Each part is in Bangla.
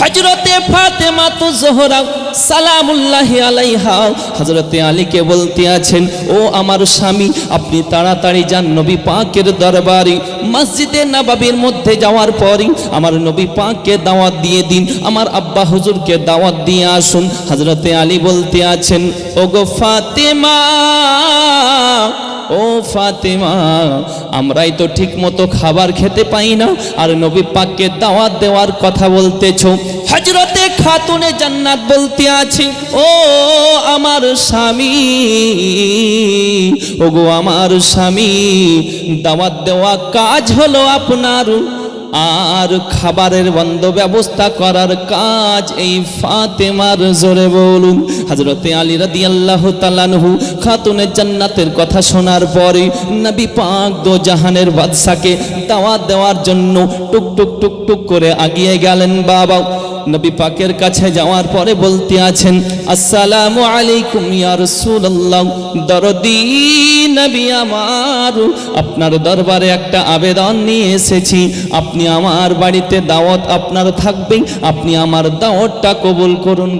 হজরতে ফাতেমা তো জোহরা সালামুল্লাহ আলাইহা। হজরতে আলীকে বলতে আছেন, ও আমার স্বামী, আপনি তাড়াতাড়ি যান নবী পাকের দরবারে। মসজিদে নবাবির মধ্যে যাওয়ার পরই আমার নবী পাককে দাওয়াত দিয়ে দিন, আমার আব্বা হুজুরকে দাওয়াত দিয়ে আসুন। হজরতে আলী বলতে আছেন ও গো ফাতেমা ও ফাতেমা, আমরাই তো ঠিক মতো খাবার খেতে পাই না। আর নবী পাককে দাওয়াত দেওয়ার কথা বলতেছ। হজরতে খাতুনে জান্নাত বলতে আছে, ও আমার স্বামী, ওগো আমার স্বামী, দাওয়াত দেওয়া কাজ হলো আপনার আর খাবারের বন্ধ ব্যবস্থা করার কাজ এই ফাতেমার জোরে বলুন। হজরতে আলী রাদি আল্লাহ তালানহু খাতুনের জান্নাতের কথা শোনার পরে নবী পাক দো জাহানের বাদশাকে দাওয়াত দেওয়ার জন্য টুক টুক টুক টুক করে আগিয়ে গেলেন বাবা। নবী পাকের কাছে যাওয়ার পরে বলতে আছেন, আসসালামু আলাইকুম ইয়া রাসূলুল্লাহ, দরদি। নবী আমার, আপনার দরবারে একটা আবেদন নিয়ে এসেছি। আপনি আমার বাড়িতে দাওয়াত আপনার থাকবেই। আপনি আমার দাওয়াতটা কবুল করুন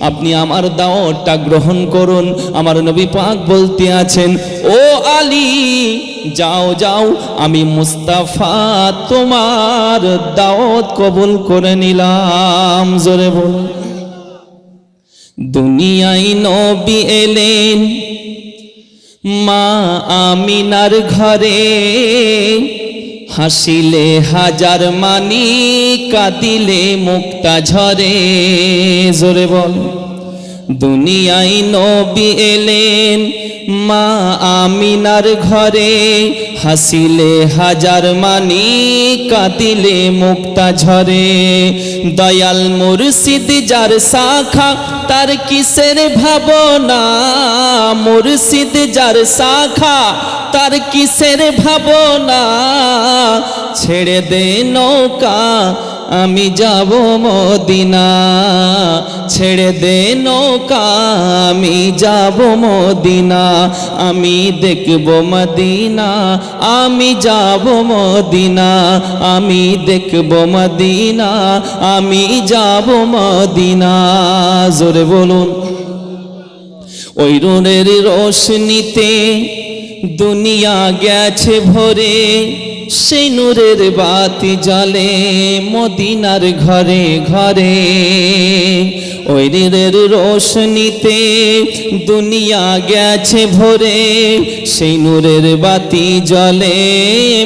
আপনি আমার দাওয়াতটা গ্রহণ করুন। আমার নবী পাক বলতে আছেন, ও আলী, যাও যাও, আমি মুস্তাফা তোমার দাওয়াত কবুল করে নিলাম। জোরে বল দুনিয়ায় নবী এলেন মা আমিনার ঘরে হাসিলে হাজার মানি কাঁদিলে মুক্তা ঝরে। জোরে বল। দুনিয়ায় নবী এলেন, মা আমিনার ঘরে হাসিলে হাজার মানি কাঁদিলে মুক্তা ঝরে। দয়াল মুর্শিদ যার শাখা, তার কিসের ভাবনা? মুর্শিদ যার শাখা, তার কিসের ভাবনা? ছেড়ে দে নৌকা আমি যাব মদিনা। ছেড়ে দে নৌকা, আমি যাব মদিনা। আমি দেখব মদিনা, আমি যাব মদিনা। আমি দেখব মদিনা, আমি যাব মদিনা। জোরে বলুন। ওই রোনের রোশনিতে দুনিয়া গেছে ভরে। সেই নূরের বাতি জ্বলে মদিনার ঘরে ঘরে। ওই নীরের রোশনিতে দুনিয়া গেছে ভরে। সেই নূরের বাতি জ্বলে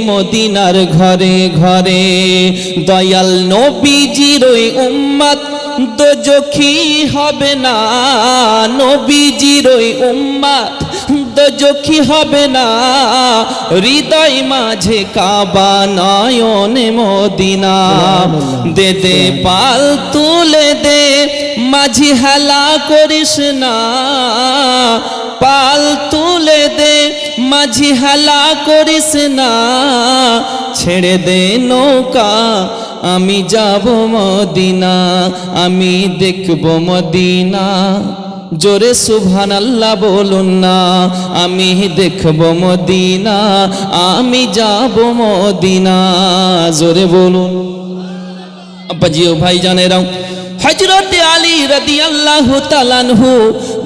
মদিনার ঘরে ঘরে। দয়াল নবীজির ওই উম্মাত দোজখী হবে না। নবীজির ওই উম্মাত দোজখী হবে না। হৃদয় মাঝে কাবা নয়নে মদিনা। দে দে পাল তুলে দে মাঝি হেলা করিস না। পাল তুলে দে মাঝি হেলা করিস না। ছেড়ে দে নৌকা আমি যাব মদিনা আমি দেখব মদিনা। জোরে সুভান আল্লাহ বলুন না, আমি দেখব মদিনা, আমি যাব মদিনা। জোরে বলুন। আব্বাজিও ভাই জানেরাও হজরতে আলী রাদি আল্লাহ তালানহু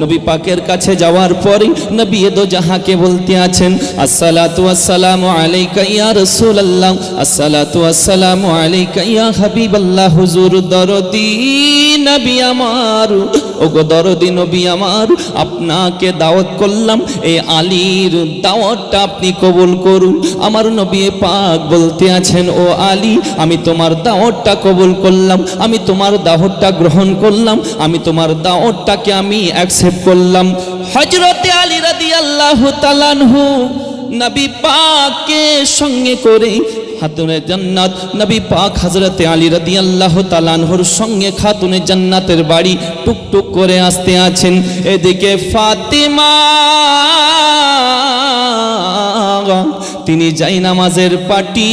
নবী পাকের কাছে যাওয়ার পরে নবী এদো জাহাকে বলতে আছেন, আসসালাতু আসসালামু আলাইকা ইয়া রাসূলুল্লাহ, আসসালাতু আসসালামু আলাইকা ইয়া হাবিবাল্লাহ, হুজুর দরদি। নবী আমার, ওগো দরদি নবী আমার, আপনাকে দাওয়াত করলাম এই আলীর দাওয়াতটা আপনি কবুল করুন। আমার নবী পাক বলতে আছেন, ও আলী, আমি তোমার দাওয়াতটা কবুল করলাম, আমি তোমার দাওয়াতটা গ্রহণ করলাম, আমি তোমার দাওয়াতটাকে আমি অ্যাকসেপ্ট করলাম। হজরতে আলী রাদিয়াল্লাহু তাআলাহু নবী পাককে সঙ্গে করে খাতুনে জান্নাত। নবী পাক হজরতে আলী রদি আল্লাহ তালানহর সঙ্গে খাতুনে জান্নাতের বাড়ি টুকটুক করে আসতে আছেন। এদিকে ফাতিমা তিনি যাই নামাজের পাটি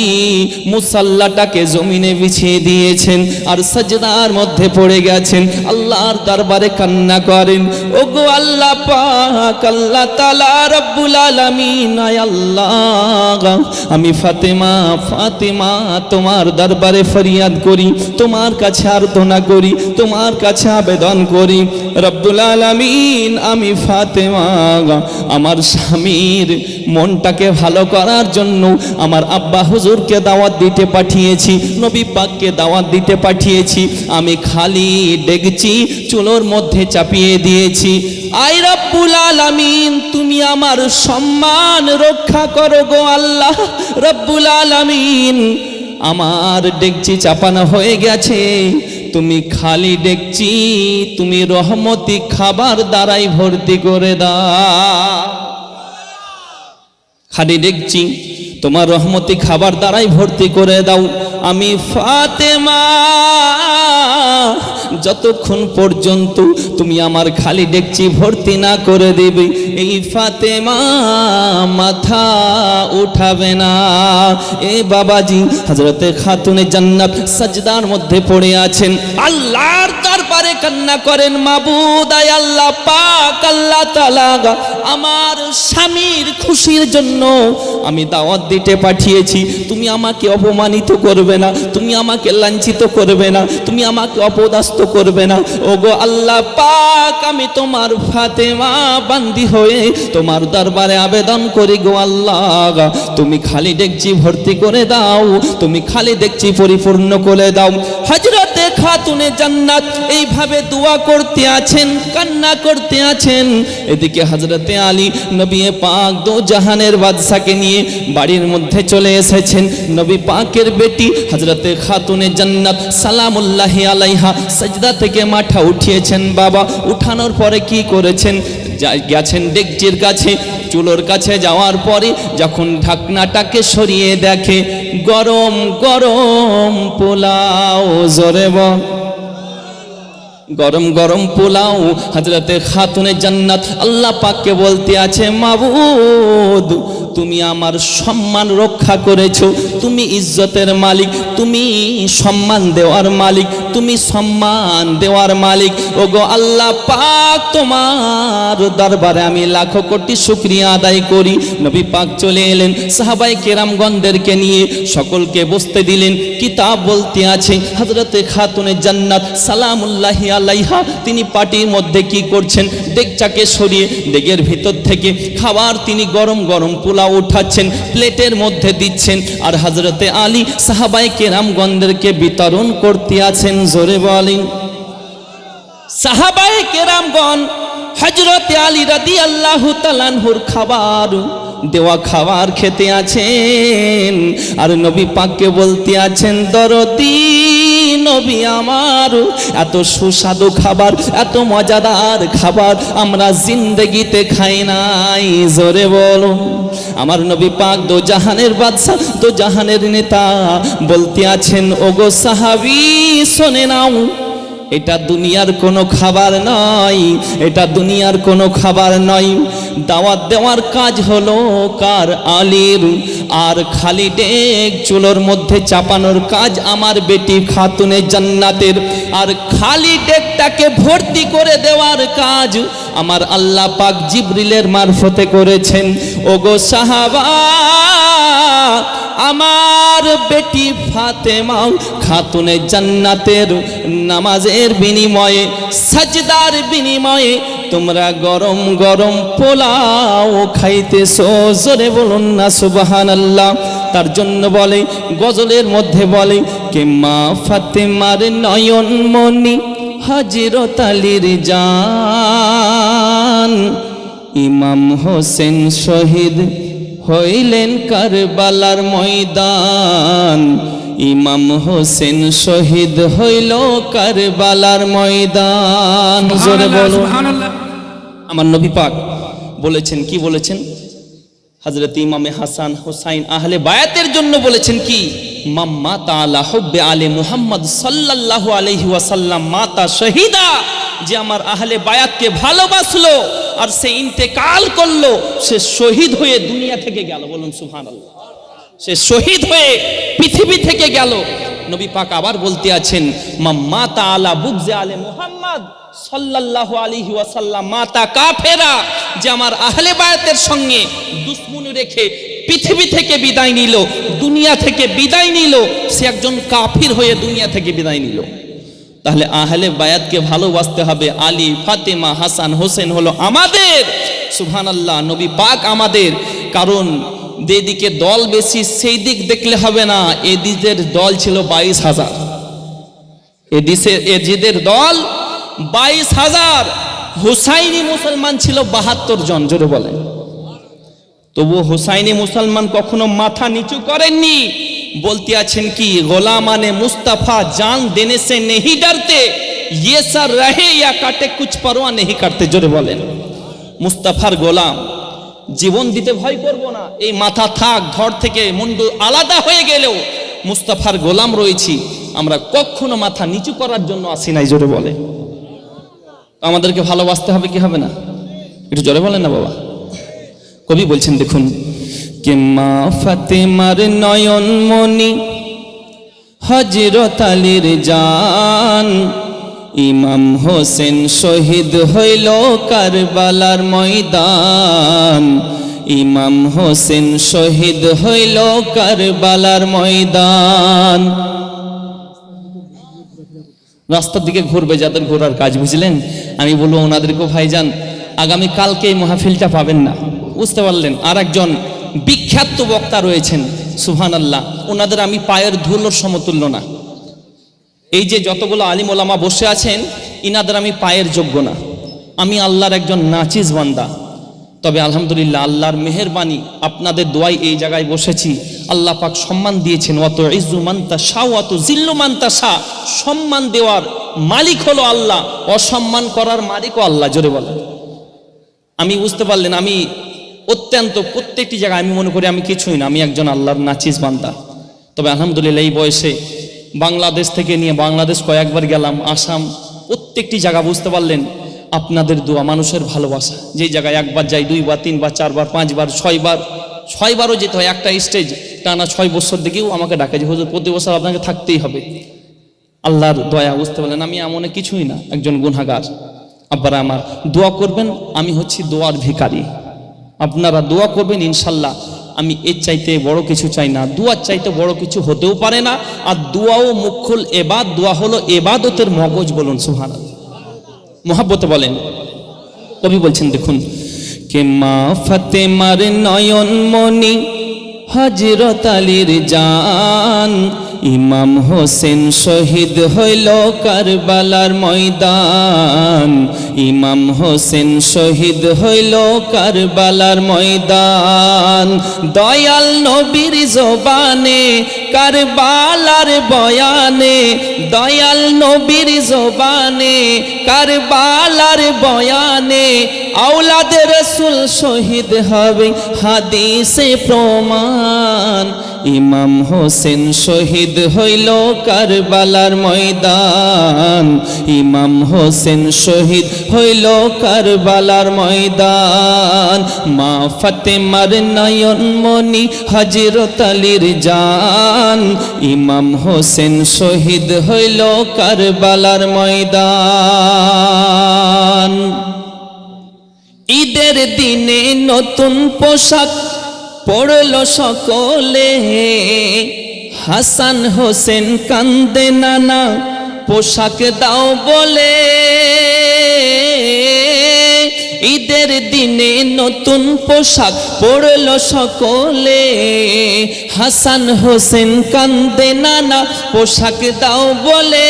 মুসাল্লাটাকে জমিনে বিছিয়ে দিয়েছেন আর সাজদার মধ্যে পড়ে গেছেন। আল্লাহর দরবারে কান্না করেন, ওগো আল্লাহ পাক, আল্লাহ তাআলা রব্বুল আলামিন আল্লাহ, আমি ফাতেমা ফাতেমা, তোমার দরবারে ফরিয়াদ করি, তোমার কাছে আর্তনা করি, তোমার কাছে আবেদন করি। রব্বুল আলামিন, আমি ফাতেমা, আমার স্বামীর মনটাকে ভালো করার জন্য আমার আব্বা হুজুরকে দাওয়াত দিতে পাঠিয়েছি, নবী পাককে দাওয়াত দিতে পাঠিয়েছি, আমি খালি ডেকছি চুলোর মধ্যে চাপিয়ে দিয়েছি। আই রব্বুল আলামিন, তুমি আমার সম্মান রক্ষা করো গো আল্লাহ রব্বুল আলামিন। আমার ডেকচি চাপানো হয়ে গেছে, তুমি খালি ডেকচি, তুমি রহমতি খাবার দ্বারাই ভর্তি করে দাও। খালি দেখছি। তোমার রহমতি খাবার দ্বারাই ভর্তি করে দাও। আমি ফাতেমা যতক্ষণ পর্যন্ত তুমি আমার খালি ডেকচি ভর্তি না করে দেবে, এই ফাতেমা মাথা উঠাবে না। এ বাবাজি হজরতে খাতুনে জান্নাত সাজদার মধ্যে পড়ে আছেন। আল্লাহর দরবারে কান্না করেন, মাবুদ, আয় আল্লাহ, পাক আল্লাহ তাআলা আমার স্বামীর খুশির জন্য আমি দাওয়াত দিতে পাঠিয়েছি। তুমি আমাকে অপমানিত করবে না, তুমি আমাকে লাঞ্ছিত করবে না, তুমি আমাকে অপদাস্ত করবে না। ও গো আল্লাহ পাক, আমি তোমার ফাতেমা বান্দি হয়ে তোমার দরবারে আবেদন করি গো আল্লাহ। তুমি খালি দেখছি ভর্তি করে দাও, তুমি খালি দেখছি পরিপূর্ণ করে দাও। হজরতে খাতুনে জান্নাত, এইভাবে দোয়া করতে আছেন, কান্না করতে আছেন। এদিকে হজরতে আলী নবী পাক দো জাহানের বাদশাকে নিয়ে বাড়ির মধ্যে চলে এসেছেন। নবী পাকের বেটি হজরতে খাতুনে জান্নাত সালামুল্লাহ আলাইহা সাজদা থেকে মাথা উঠিয়েছেন। বাবা, উঠানোর পরে কি করেছেন? গেছেন ডেকচির কাছে, চুলোর কাছে যাওয়ার পরে যখন ঢাকনাটাকে সরিয়ে দেখে গরম গরম পোলাও জোরে বল। গরম গরম পোলাও হজরতে খাতুনে জান্নাত, আল্লাহ পাককে বলতে আছে, মাবুদ, তুমি আমার সম্মান রক্ষা করেছ, তুমি ইজ্জতের মালিক, তুমি সম্মান দেওয়ার মালিক, তুমি সম্মান দেওয়ার মালিক। ওগো আল্লাহ পাক, তোমার দরবারে আমি লাখো কোটি শুক্রিয়া আদায় করি। নবী পাক চলে এলেন সাহাবাই কেরামগণদেরকে নিয়ে সকলকে বসতে দিলেন। কিতাব বলতে আছে হজরতে খাতুনে জান্নাত, সালামুল্লাহি আলাইহা, তিনি পাটির মধ্যে কি করছেন? ডেকচাকে সরিয়ে ডেগের ভিতর থেকে খাবার তিনি গরম গরম পোলাও উঠাচ্ছেন, প্লেটের মধ্যে দিচ্ছেন। আর হজরতে আলী সাহাবাই কেরামগণদেরকে বিতরণ করতে আছেন, জোরে বলেন। সাহাবায়ে কেরামগণ হজরতে আলী রাদি আল্লাহ তালানহুর খাবার, দেওয়া খাবার খেতে আছেন। আর নবী পাককে বলতে আছেন, দরদি নবী আমার, এত সুস্বাদু খাবার, এত মজাদার খাবার আমরা জিন্দগিতে খাই নাই। জোরে বলো, আমার নবী পাক দো জাহানের বাদশাহ, দো জাহানের নেতা বলতে আছেন, ওগো সাহাবি, শোনে নাও। এটা দুনিয়ার কোনো খাবার নয়, এটা দুনিয়ার কোনো খাবার নয়। দাওয়াত দেওয়ার কাজ হলো কার আলীর, আর খালি ডেক চুলোর মধ্যে চাপানোর কাজ আমার বেটি খাতুনে জান্নাতের। আর খালি ডেকটাকে ভর্তি করে দেওয়ার কাজ আমার আল্লাহ পাক জিবরিলের মারফতে করেছেন। ওগো সাহাবা আমার বেটি ফাতেমাও খাতুনে জান্নাতের নামাজের বিনিময়ে, সাজদার বিনিময়ে তোমরা গরম গরম পোলাও খাইতেছো। জোরে বলুন না সুবাহান আল্লাহ তার জন্য বলে, গজলের মধ্যে বলে কে মা ফাতেমার নয়ন মনি হাজিরত আলীর জান, ইমাম হোসেন শহীদ হইলেন কারবালার ময়দান। ইমাম হোসেন শহীদ হইল কারবালার ময়দান। জোরে বলো আমার নবী পাক বলেছেন কি বলেছেন? হজরত ইমামে হাসান হোসাইন আহলে বায়াতের জন্য বলেছেন কি? মাম্মা তাআলা হুব্বে আলে মুহাম্মদ সাল্লাল্লাহু আলাইহি ওয়াসাল্লাম মাতা শহীদা যে আমার আহলে বায়াতকে ভালোবাসলো। আর সে ইন্তেকাল করল, সে শহীদ হয়ে দুনিয়া থেকে গেল, বলুন সুবহানাল্লাহ। সে শহীদ হয়ে পৃথিবী থেকে গেল। নবী পাক আবার বলতে আছেন মাতা আলা বুগজে আলে মুহাম্মদ সাল্লাল্লাহু আলাইহি ওয়াসাল্লাম, মাতা কাফেরা যে আমার আহলে বায়াতের সঙ্গে দুশ্মনী রেখে পৃথিবী থেকে বিদায় নিল, দুনিয়া থেকে বিদায় নিল, সে একজন কাফির হয়ে দুনিয়া থেকে বিদায় নিল। তাহলে আহলে বায়াতকে ভালোবাসতে হবে। আলী, ফাতেমা, হাসান, হোসেন হলো আমাদের। সুহান আল্লাহ নবী পাক আমাদের। কারণ যেদিকে দল বেশি, সেই দিক দেখলে হবে না। এদিদের দল ছিল বাইশ হাজার। এদিসে এজিদের দল বাইশ হাজার। হুসাইনি মুসলমান ছিল বাহাত্তর জন, জোরে বলেন। তবু হুসাইনি মুসলমান কখনো মাথা নিচু করেননি। বলতে আছেন কি গোলামানে মুস্তাফা, জান দেনে সে নেহি ডরতে ইয়ে সর রহে ইয়া কাটে কুছ পরোয়া নেহি করতে, জোরে বলেন। মুস্তাফার গোলাম, জীবন দিতে ভয় করব না, এই মাথা থাক, ধর থেকে মুন্ডু আলাদা হয়ে গেলেও মুস্তাফার গোলাম রয়েছি, আমরা কখনো মাথা নিচু করার জন্য আসি নাই, জোরে বলে আমাদেরকে ভালোবাসতে হবে কি হবে না? একটু জোরে বলেন না বাবা। কবি বলছেন, দেখুন কে মা ফাতেমার নয়ন মনি হজরত আলীর জান। ইমাম হোসেন শহীদ হইল কারবালার ময়দান। ইমাম হোসেন শহীদ হইল কারবালার ময়দান। রাস্তার দিকে ঘুরবে, যাদের ঘোরার কাজ, বুঝলেন? আমি বলব ওনাদেরকেও ভাইজান আগামী কালকে এই মাহফিলটা পাবেন না। বুঝতে পারলেন? আর একজন বিখ্যাত বক্তা রয়েছেন সুহান আল্লাহ ওনাদের আমি পায়ের ধুলোর সমতুল্য না। এই যে যতগুলো আলিম ওলামা বসে আছেন, ইনাদের আমি পায়ের যোগ্য না। আমি আল্লাহর একজন নাচিস বান্দা। তবে আলহামদুলিল্লাহ, আল্লাহর মেহেরবানি, আপনাদের দোয়াই এই জায়গায় বসেছি। আল্লাহ পাক সম্মান দিয়েছেন অত ইজু মান্তা শাহ অত জিল্লু মান্তা শাহ সম্মান দেওয়ার মালিক হলো আল্লাহ, অসম্মান করার মালিকও আল্লাহ, জোরে বলে আমি বুঝতে পারলেন, আমি অত্যন্ত প্রত্যেকটি জায়গায় আমি মনে করি আমি কিছুই না, আমি একজন আল্লাহর নাচিস বান্দা। তবে আলহামদুলিল্লাহ এই বয়সে বাংলাদেশ থেকে নিয়ে বাংলাদেশ কয়েকবার গেলাম, আসাম, প্রত্যেকটি জায়গা বুঝতে পারলেন আপনাদের দোয়া, মানুষের ভালোবাসা। যেই জায়গায় একবার যাই, দুইবার, তিনবার, চারবার, পাঁচবার, ছয়বার, ছয়বারও যেতে হয়, একটা স্টেজ টানা ছয় বছর দিকেও আমাকে ডাকে যে, হুজুর, প্রতি বছর আপনাকে থাকতেই হবে। আল্লাহর দয়া বুঝতে পারলেন, আমি এমন কিছুই না, একজন গুনাগার আব্বারা আমার দোয়া করবেন, আমি হচ্ছি দোয়ার ভিখারি। আপনারা দোয়া করবেন, ইনশাল্লাহ। আমি এর চাইতে বড় কিছু চাই না। দোয়ার চাইতে বড় কিছু হতেও পারে না। আর দোয়াও মুখ্যল এবাদ, দোয়া হলো এবাদতের মগজ বলুন সুহান মোহাব্বতে বলেন, কবি বলছেন, দেখুন, কে মা ফাতেমার নয়ন মনি হজরত আলীর জান ইমাম হোসেন শহীদ হইল কারবালার ময়দান। ইমাম হোসেন শহীদ হইল কারবালার ময়দান। দয়াল নবীর জবানে, কারবালার বয়ানে, দয়াল নবীর জবানে, কারবালার বয়ানে, আওলাদের রসুল শহীদ হবে হাদিসে প্রমাণ। ইমাম হোসেন শহীদ হইল কারবালার ময়দান। ইমাম হোসেন শহীদ হইল কারবালার ময়দান। মা ফাতেমার নয়ন মনি হজরত আলীর জান। ইমাম হোসেন শহীদ হইল কারবালার ময়দান। ঈদের দিনে নতুন পোশাক পড়ল সকলে। হাসান হোসেন কান্দে নানা, পোশাক দাও বলে। ঈদের দিনে নতুন পোশাক পড়ল সকলে। হাসান হোসেন কান্দে নানা, পোশাক দাও বলে।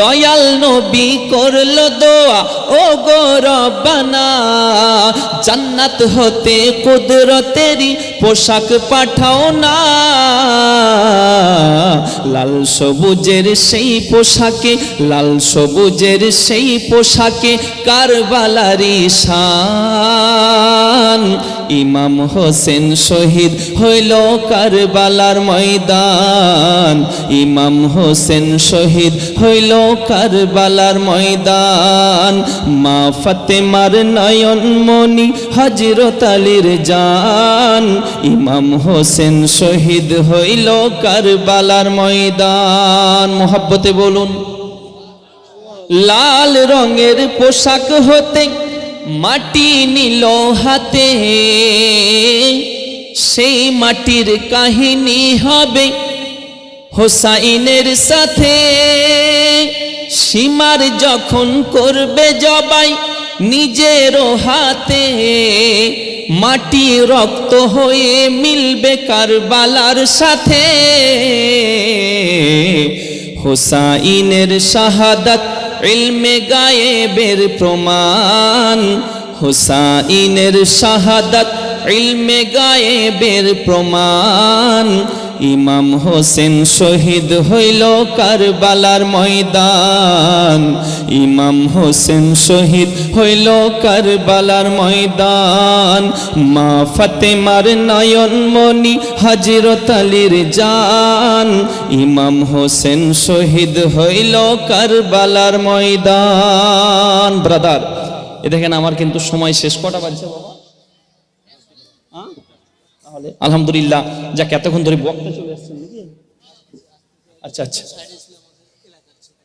দয়াল নবী করল দোয়া, ও গো রব্বানা। জান্নাত হতে কুদরতেরি পোশাক পাঠাও না। লাল সবুজের সেই পোশাকে, লাল সবুজের সেই পোশাকে কারবালারি শান জান ইমাম হোসেন শহীদ হইল কারবালার ময়দান। ইমাম হোসেন শহীদ হইল কারবালার ময়দান। মা ফাতেমার নয়ন মনি হজরত আলীর জান। ইমাম হোসেন শহীদ হইল কারবালার ময়দান। মোহাব্বতে বলুন, লাল রঙের পোশাক হতে মাটি নিল হাতে, সেই মাটির কাহিনী হবে হোসাইনের সাথে। সীমার যখন করবে জবাই নিজেরও হাতে, মাটি রক্ত হয়ে মিলবে কারবালার সাথে। হোসাইনের শাহাদাত ইলমে গায়েবের প্রমাণ হুসাইনের শাহাদাত ইলমে গায়েবের প্রমাণ ইমাম হোসেন শহীদ হইল কারবালার ময়দান। ইমাম হোসেন শহীদ হইল কারবালার ময়দান। মা ফাতেমার নয়ন মনি হাজিরত আলীর জান। ইমাম হোসেন শহীদ হইল কারবালার ময়দান। ব্রাদার, এ দেখেন আমার কিন্তু সময় শেষ। কটা বাজছে বাবা? হ্যাঁ? আলহামদুলিল্লাহ। যাক, এতক্ষণ ধরে বক্তা চলে আসছেন নাকি? আচ্ছা আচ্ছা।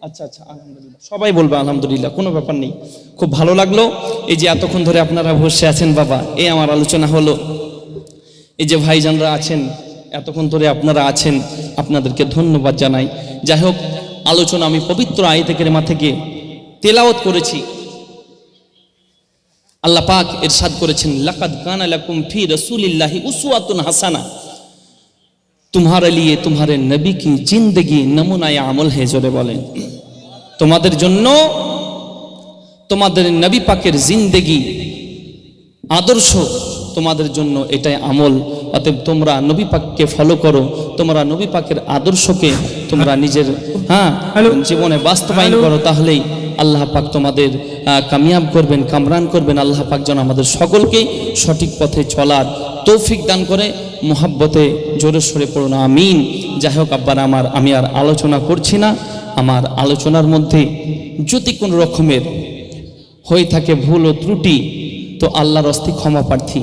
আচ্ছা আচ্ছা আলহামদুলিল্লাহ। সবাই বলবে আলহামদুলিল্লাহ, কোনো ব্যাপার নেই। খুব ভালো লাগল। এই যে এতক্ষণ ধরে আপনারা বসে আছেন, বাবা এই আমার আলোচনা হলো। এই যে ভাইজানরা আছেন, এতক্ষণ ধরে আপনারা আছেন, আপনাদেরকে ধন্যবাদ জানাই। যাই হোক, আলোচনা আমি পবিত্র আয়তে কেরেমা থেকে তেলাওয়াত করেছি। আল্লাহ পাক এরশাদ করেছেন, লাকাদ কানা লাকুম ফি রাসূলিল্লাহি উসওয়াতুন হাসানা। তোমার লিয়ে তোমার নবী কি জিন্দেগি নমুনায় আমল হে জোরে বলেন। তোমাদের জন্য তোমাদের নবী পাকের জিন্দেগি আদর্শ তোমাদের জন্য এটাই আমল। অতএব তোমরা নবী পাককে ফলো করো তোমরা নবী পাকের আদর্শকে তোমরা নিজের হ্যাঁ জীবনে বাস্তবায়ন করো তাহলেই আল্লাহ পাক তোমাদের কামিয়াব করবেন কামরান করবেন। আল্লাহ পাক যেন আমাদের সকলকেই সঠিক পথে চলার তৌফিক দান করে। মোহাব্বতে জোরে সরে পড়ুন আমিন। যাই হোক আব্বার আমার আমি আর আলোচনা করছি না। আমার আলোচনার মধ্যে যদি কোনো রকমের হয়ে থাকে ভুল ও ত্রুটি তো আল্লাহর অস্থি ক্ষমা প্রার্থী।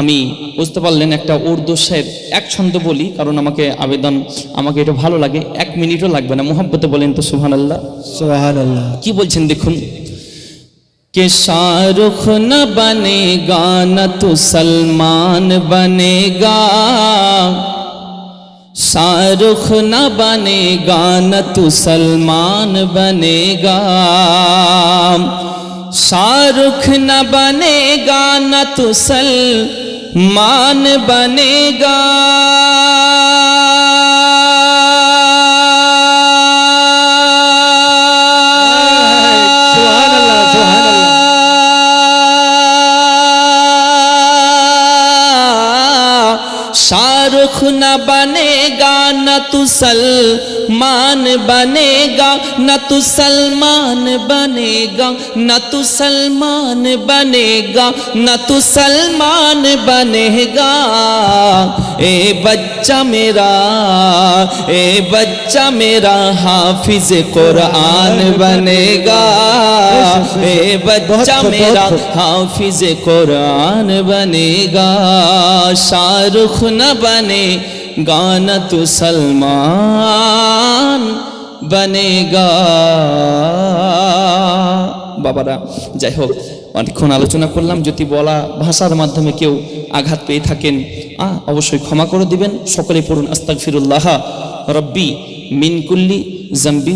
আমি বুঝতে পারলেন একটা উর্দু সাহেব এক ছন্দ বলি কারণ আমাকে আবেদন আমাকে এটা ভালো লাগে এক মিনিটও লাগবে না। মোহাব্বতে বলেন তো সুহান আল্লাহ সুহান আল্লাহ কি বলছেন দেখুন। কে শাহরুখ না বনে গা না তো সলমান বনে গা শাহরুখ না বনে গা না তো সলমান বনে গা शाहरुख न बनेगा न तो सलमान बनेगा نہ تو سلمان بنے گا، نہ تو سلمان بنے گا، نہ تو سلمان بنے گا، نہ تو سلمان بنے گا۔ اے بچہ میرا، اے بچہ میرا، حافظ قرآن بنے گا۔ اے بچہ میرا، حافظ قرآن بنے گا۔ شارخ نہ بنے गाना तू सलमान बनेगा বাবারা যাই হোক অনেকক্ষণ আলোচনা করলাম যদি বলা ভাষার মাধ্যমে কেউ আঘাত পেয়ে থাকেন আ অবশ্যই ক্ষমা করে দিবেন সকলে পড়ুন আস্তাক ফিরুল্লাহ রব্বি মিনকুল্লি জাম্বি